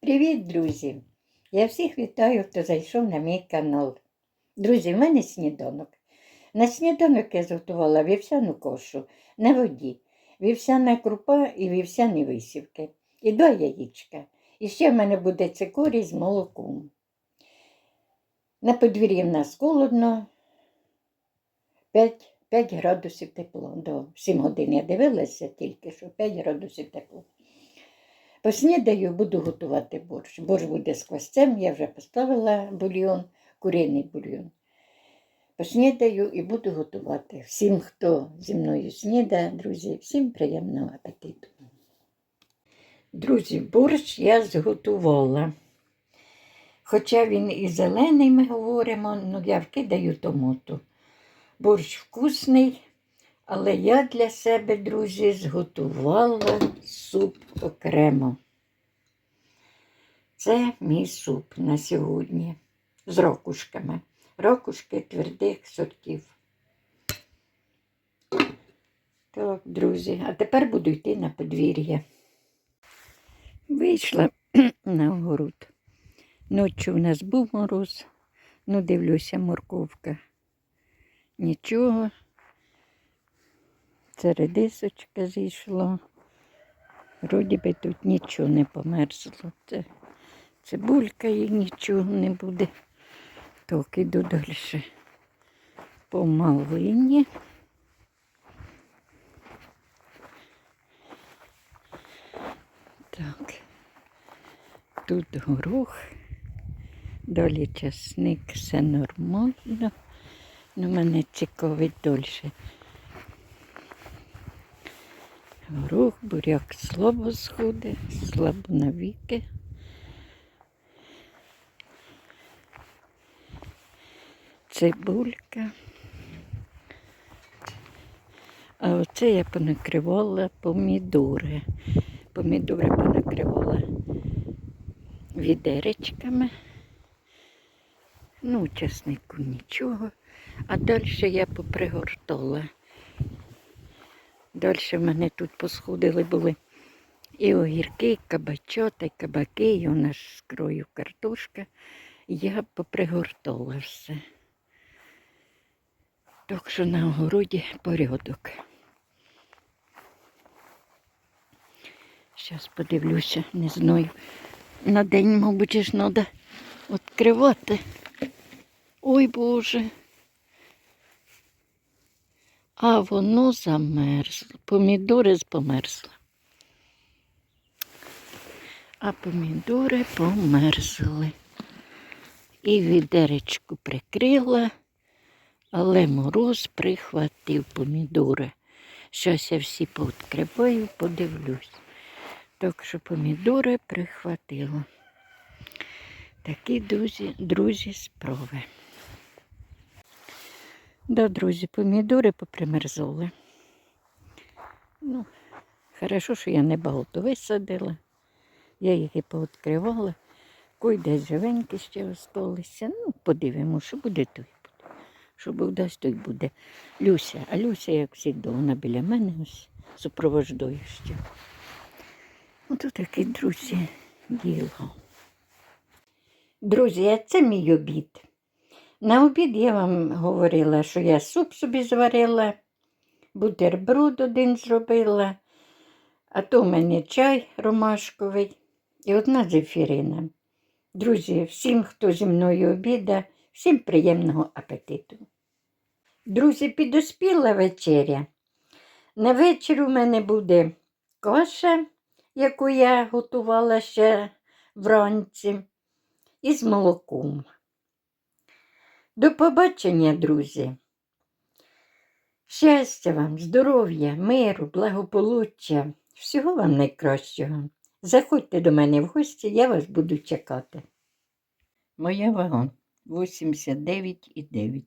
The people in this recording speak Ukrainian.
Привіт, друзі! Я всіх вітаю, хто зайшов на мій канал. Друзі, в мене сніданок. На сніданок я зготувала вівсяну кошу на воді, вівсяна крупа і вівсяні висівки. І два яєчка. І ще в мене буде цикорій з молоком. На подвір'ї в нас холодно, 5, 5 градусів тепло. До 7 годин я дивилася тільки, що 5 градусів тепло. Поснідаю буду готувати борщ. Борщ буде з квасцем, я вже поставила бульйон, куриний бульйон. Поснідаю і буду готувати. Всім, хто зі мною снідає, друзі, всім приємного апетиту. Друзі, борщ я зготувала. Хоча він і зелений, ми говоримо, ну я вкидаю томату. Борщ вкусний, але я для себе, друзі, зготувала суп окремо. Це мій суп на сьогодні з рокушками. Рокушки твердих сортів. Так, друзі, а тепер буду йти на подвір'я. Вийшла на огород. Ночі у нас був мороз, ну дивлюся, морковка. Нічого. Це редисочка зійшла. Вроді би тут нічого не померзло. Це цибулька і нічого не буде. Так, іду далі. По малині. Так. Тут горох. Далі часник, все нормально. Ну, мене цікавить дольше. Горох, буряк слабо сходить, слабо навіки. Цибулька. А оце я понакривала помідори. Помідори понакривала відеречками. Ну, часнику нічого. А далі я попригортала. Далі в мене тут посходили були і огірки, і кабачота, і кабаки, і у нас з крою картошка. Я попригортала все. Так що на огороді порядок. Зараз подивлюся, не знаю. На день, мабуть, ж треба відкривати. Ой Боже. А воно замерзло. Помідори померзли. А помідори померзли. І відеречку прикрила, але мороз прихватив помідори. Щось я всі пооткриваю, подивлюсь. Так що помідори прихватило. Такі друзі, друзі справи. Да, друзі, помідори попримерзали. Ну, хорошо, що я не багато висадила. Я їх і пооткривала. Койде живенькі ще осталися. Ну, подивимося, що буде, то й буде. Що Бог дасть, то й буде. Люся, а Люся, як завжди, вона біля мене ось супровождує ще. Ото такі, друзі, діло. Друзі, а це мій обід. На обід я вам говорила, що я суп собі зварила, бутерброд один зробила, а то в мене чай ромашковий і одна зефірина. Друзі, всім, хто зі мною обіда, всім приємного апетиту. Друзі, підоспіла вечеря. На вечір у мене буде каша, яку я готувала ще вранці, із молоком. До побачення, друзі. Щастя вам, здоров'я, миру, благополуччя, всього вам найкращого. Заходьте до мене в гості, я вас буду чекати. Моя вага 89,9.